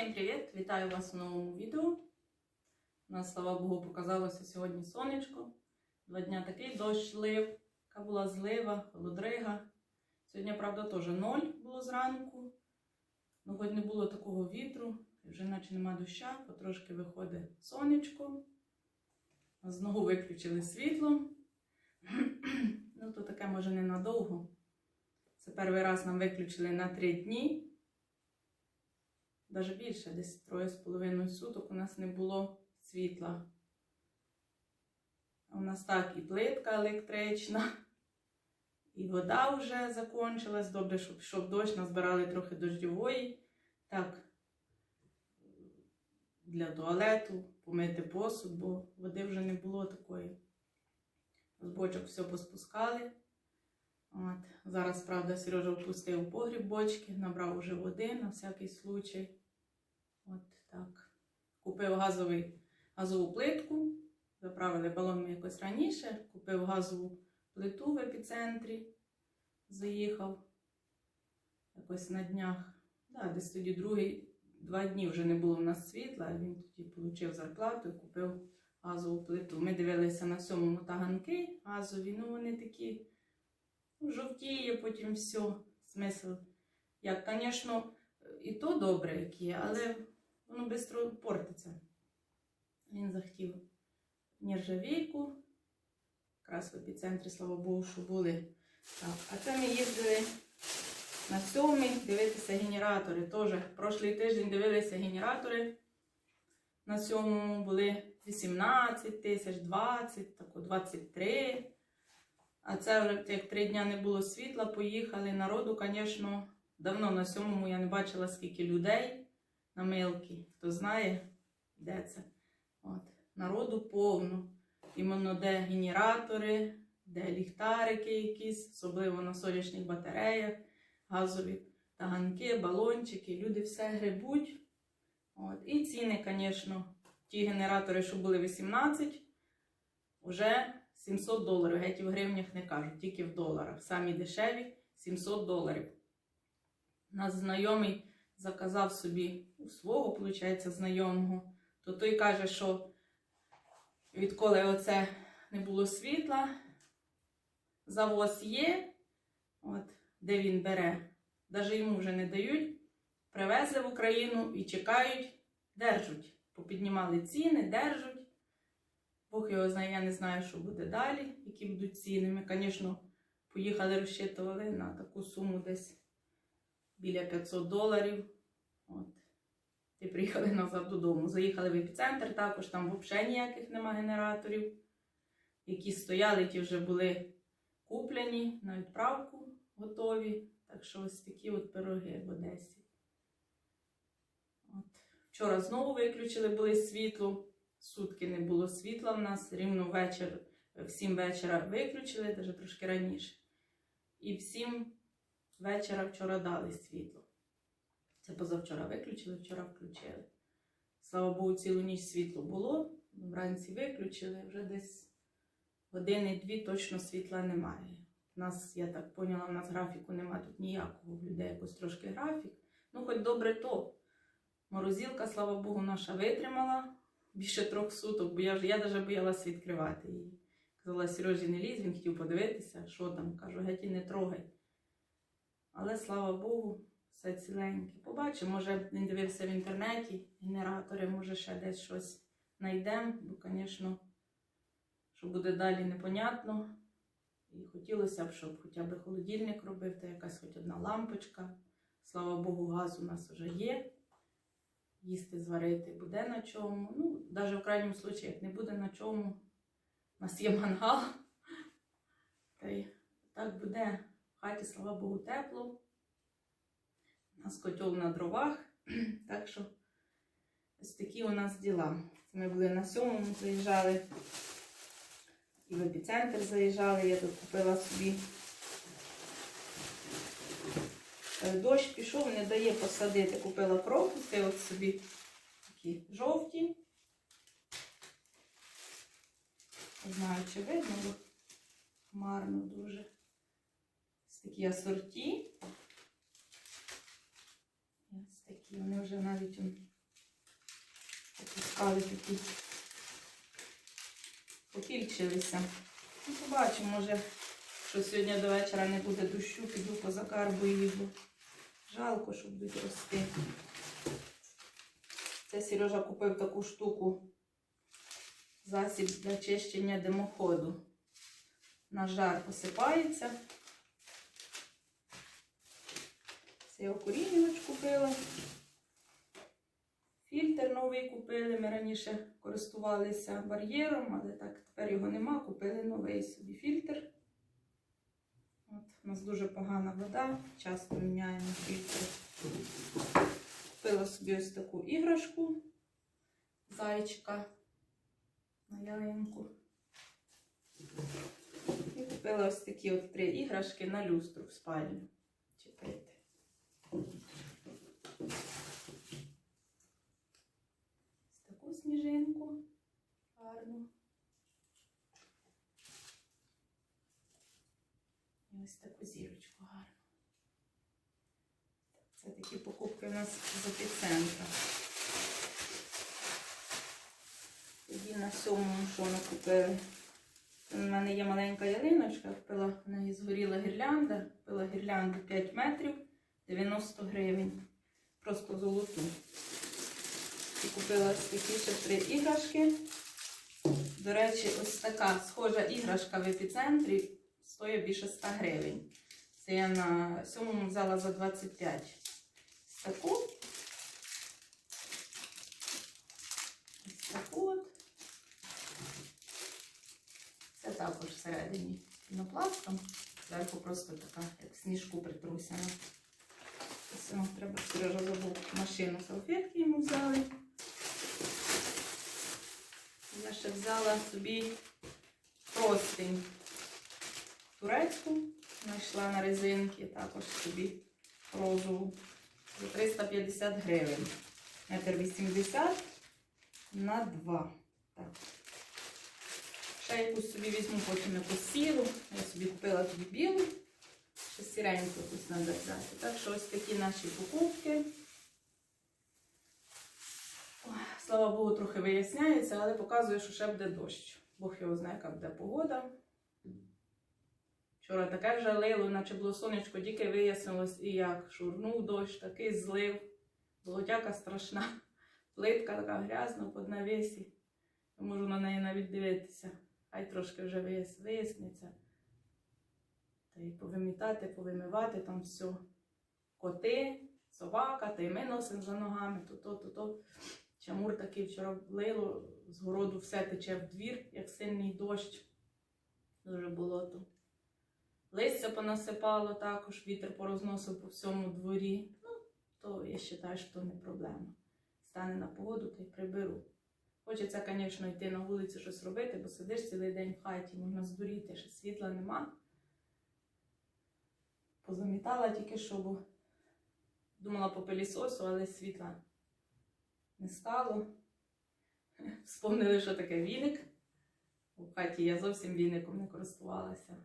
Всім привіт! Вітаю вас у новому відео. У нас, слава Богу, показалося сьогодні сонечко. Два дня такий дощ лив, яка була злива, холодрига. Сьогодні, правда, теж ноль було зранку. Ну, хоч не було такого вітру, вже наче нема доща, потрошки виходить сонечко. Знову виключили світло. Ну, то таке може ненадовго. Це перший раз нам виключили на три дні. Даже більше, десь троє з половиною суток у нас не було світла. У нас так і плитка електрична, і вода вже закончилась. Добре, щоб пішов дощ, назбирали трохи дощової. Так, для туалету, помити посуд, бо води вже не було такої. З бочок все поспускали. От. Зараз, правда, Сережа впустив погріб бочки, набрав уже води на всякий случай. От так. Купив газовий, газову плитку. Заправили балон якось раніше. Купив газову плиту в епіцентрі. Заїхав якось на днях. Да, десь тоді другий, два дні вже не було в нас світла. Він тоді отримав зарплату і купив газову плиту. Ми дивилися на сьомому таганки газові. Ну, вони такі ну, жовтіє, потім все. Смисл. Як, звісно, і то добре, як є, але воно швидко портиться. Він захотів нержавійку. Якраз в епіцентрі, слава Богу, що були. Так, а це ми їздили на сьомий дивитися генератори. Теж прошлий тиждень дивилися генератори. На сьомому були 18 тисяч, 20, тако 23. А це вже як три дня не було світла, поїхали. Народу, звісно, давно на сьомому я не бачила, скільки людей на милки. Хто знає, де це. От. Народу повно. Іменно де генератори, де ліхтарики якісь, особливо на сонячних батареях, газові таганки, балончики. Люди все грибуть. От. І ціни, звісно, ті генератори, що були 18, вже 700 доларів. Геть в гривнях не кажуть, тільки в доларах. Самі дешеві 700 доларів. Нас знайомий заказав собі у свого, виходить, знайомого, то той каже, що відколи оце не було світла, завоз є, от, де він бере, навіть йому вже не дають, привезли в Україну і чекають, держуть. Попіднімали ціни, держать. Бог його знає, я не знаю, що буде далі, які будуть ціни. Ми, звісно, поїхали, розчитували на таку суму десь біля 500 доларів. От. І приїхали назад додому. Заїхали в епіцентр, також там взагалі ніяких нема генераторів. Які стояли, ті вже були куплені на відправку, готові. Так що ось такі от пироги в Одесі. От. Вчора знову виключили були світло. Сутки не було світла в нас, рівно вечір, в 7 вечора виключили, навіть трошки раніше. І в 7 вечора вчора дали світло. Це позавчора виключили, вчора включили. Слава Богу, цілу ніч світло було. Вранці виключили, вже десь години-дві точно світла немає. У нас, я так поняла, у нас графіку немає тут ніякого. В людей якось трошки графік. Ну, хоч добре то. Морозилка, слава Богу, наша витримала більше трьох суток, бо я вже я навіть боялася відкривати її. Казала, Сережі, не лізь, він хотів подивитися, що там. Кажу, геть і не трогай. Але слава Богу, все ціленьке. Побачимо, може він дивився в інтернеті, генератори, може ще десь щось знайдемо, бо, звісно, що буде далі непонятно. І хотілося б, щоб хоча б холодильник робив, та якась хоч одна лампочка. Слава Богу, газ у нас вже є. Їсти зварити буде на чому. Ну, навіть в крайньому случаї, як не буде на чому, у нас є мангал. Та й так буде в хаті, слава Богу, тепло. У нас котел на дровах. Так що ось такі у нас діла. Ми були на сьомому, заїжджали. І в епіцентр заїжджали. Я тут купила собі. Е, Дощ пішов, не дає посадити. Купила крокуси, от собі такі жовті. Не знаю, чи видно, бо хмарно дуже. Такі асорті. Ось такі, вони вже навіть он, Пускали такі. Покільчилися. Ну, побачимо, може, що сьогодні до вечора не буде дощу, піду позакарбую його. Жалко, що будуть рости. Це Сережа купив таку штуку. Засіб для чищення димоходу. На жар посипається. Це я окурінювач купила. Фільтр новий купили. Ми раніше користувалися бар'єром, але так тепер його нема. Купили новий собі фільтр. От, у нас дуже погана вода, часто міняємо фільтр. Купила собі ось таку іграшку, зайчика на ялинку. І купила ось такі от три іграшки на люстру в спальню. Ось таку сніжинку гарну. І ось таку зірочку гарну. Це такі покупки у нас з епіцентра. Тоді на сьомому, що ми купили. У мене є маленька ялиночка, купила в неї згоріла гірлянда, купила гірлянду 5 метрів 90 гривень. Просто золоту. І купила такі ще три іграшки. До речі, ось така схожа іграшка в епіцентрі стоїть більше 100 гривень. Це я на сьомому взяла за 25. Ось таку. Ось таку от. Це також всередині пінопластом. Зверху просто така, як сніжку притрусяна. Воно треба Сережа забув машину салфетки йому взяли. Я ще взяла собі простинь турецьку. Знайшла на резинки також собі розову за 350 гривень. Метр 80 на 2. Так. Ще якусь собі візьму потім якусь сіру. Я собі купила тобі білу. Ще сіреньку якусь треба взяти. Так що ось такі наші покупки. Слава Богу, трохи виясняється, але показує, що ще буде дощ. Бог його знає, яка буде погода. Вчора таке вже лило, наче було сонечко, тільки вияснилось і як. Шурнув дощ, такий злив. Болотяка страшна. Плитка така грязна під навісі. Можу на неї навіть дивитися. Хай трошки вже вияс- виясниться. Та й повимітати, повимивати там все. Коти, собака, та й ми носимо за ногами, то то, то, то. Чамур такий вчора лило, з городу все тече в двір, як сильний дощ. Дуже болото. Листя понасипало також, вітер порозносив по всьому дворі. Ну, то я вважаю, що то не проблема. Стане на погоду, то й приберу. Хочеться, звісно, йти на вулицю щось робити, бо сидиш цілий день в хаті, можна здуріти, що світла нема. Позамітала тільки що, бо думала по пилісосу, але світла не стало. Вспомнили, що таке віник. У хаті я зовсім віником не користувалася.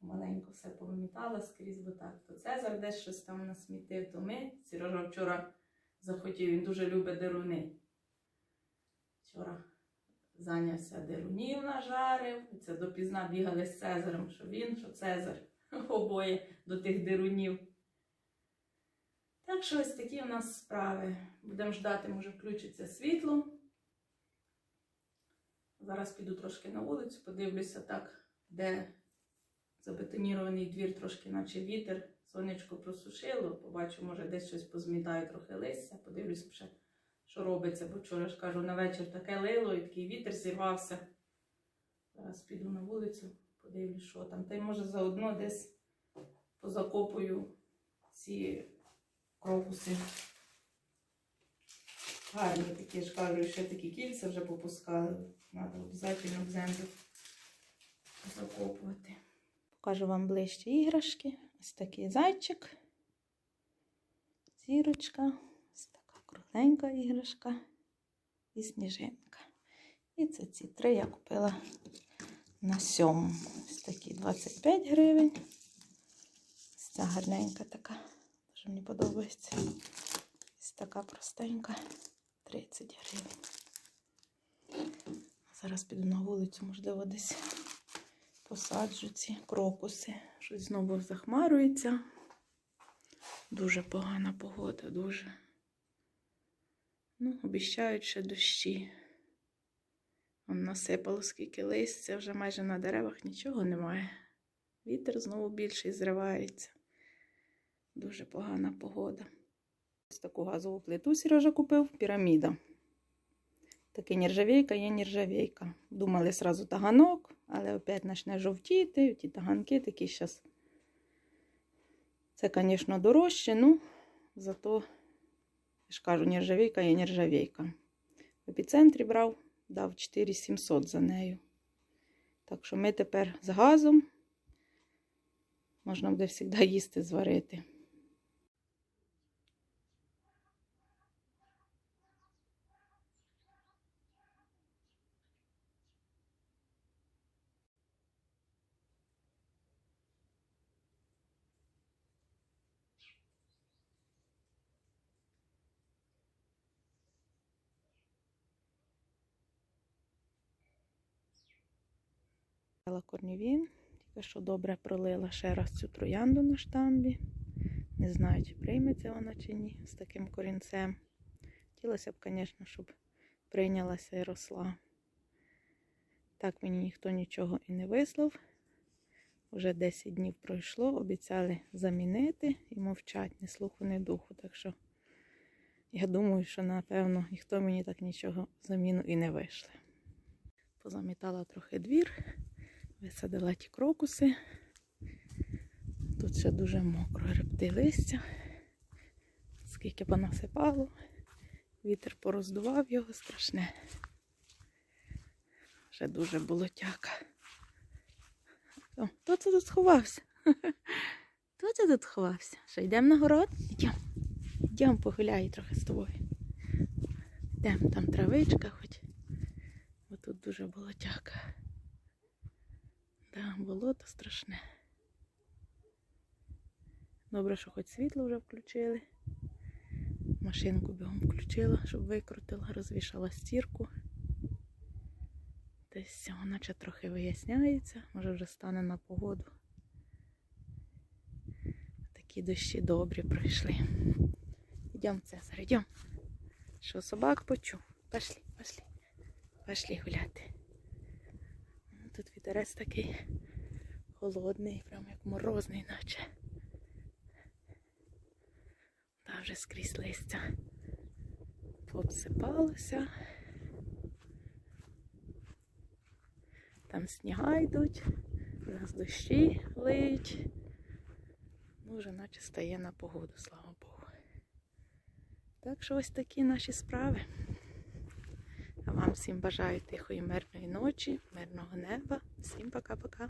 Маленько все повимітала скрізь, бо так. То Цезар десь щось там насмітив, то ми. Сережа вчора захотів, він дуже любить деруни. Вчора зайнявся дерунів нажарив. Це допізна бігали з Цезарем, що він, що Цезар. Обоє до тих дерунів. Так що ось такі у нас справи. Будемо ждати, може включиться світло. Зараз піду трошки на вулицю, подивлюся так, де забетонірований двір, трошки наче вітер. Сонечко просушило, побачу, може десь щось позмітаю трохи листя, подивлюся ще, що робиться, бо вчора ж кажу, на вечір таке лило і такий вітер зірвався. Зараз піду на вулицю, подивлюсь, що там. Та й може заодно десь позакопую ці крокуси. Гарні такі я ж кажу, ще такі кільця вже попускали. Треба обов'язково в землю закопувати. Покажу вам ближче іграшки. Ось такий зайчик, зірочка, ось така кругленька іграшка і сніжинка. І це ці три я купила на сьому. Ось такі 25 гривень. Ось ця гарненька така. Дуже мені подобається. Ось така простенька 30 гривень. Зараз піду на вулицю, можливо, десь посаджу ці крокуси. Щось знову захмарується. Дуже погана погода, дуже. Ну, обіщають ще дощі. Вон насипало скільки листя, вже майже на деревах нічого немає. Вітер знову більший зривається. Дуже погана погода. Ось таку газову плиту Сережа купив, піраміда. Таке нержавійка є нержавійка. Думали сразу таганок, але опять почне жовтіти. Ті таганки такі зараз. Це, звісно, дорожче, ну, зато, я ж кажу, нержавійка є нержавійка. В епіцентрі брав, дав 4700 за нею. Так що ми тепер з газом можна буде завжди їсти зварити. Корнівін, тільки що добре пролила ще раз цю троянду на штамбі. Не знаю, чи прийметься вона чи ні з таким корінцем. Хотілося б, звісно, щоб прийнялася і росла. Так мені ніхто нічого і не вислав. Вже 10 днів пройшло, обіцяли замінити і мовчать, ні слуху, ні духу. Так що я думаю, що напевно ніхто мені так нічого заміну і не вийшли. Позамітала трохи двір. Висадила ті крокуси. Тут ще дуже мокро репти листя. Скільки понасипало. Вітер пороздував його страшне. Вже дуже болотяка. О, хто це тут сховався? Хто це тут сховався? Що, йдемо на город? Йдемо. Йдемо погуляй трохи з тобою. Йдемо, там травичка хоч. Бо тут дуже болотяка. Да, болото страшне. Добре, що хоч світло вже включили. Машинку бігом включила, щоб викрутила, розвішала стірку. Десь наче трохи виясняється, може вже стане на погоду. Такі дощі добрі пройшли. Йдемо, Цезар, йдемо. Що собак почув? Пошли, пошли. Пошли гуляти. Вітерець такий холодний, прям як морозний, наче. Та вже скрізь листя пообсипалося. Там сніга йдуть, у нас дощі лиють. Ну, вже наче стає на погоду, слава Богу. Так що ось такі наші справи. А вам всім бажаю тихої, мирної ночі, мирного неба. Всім пока-пока.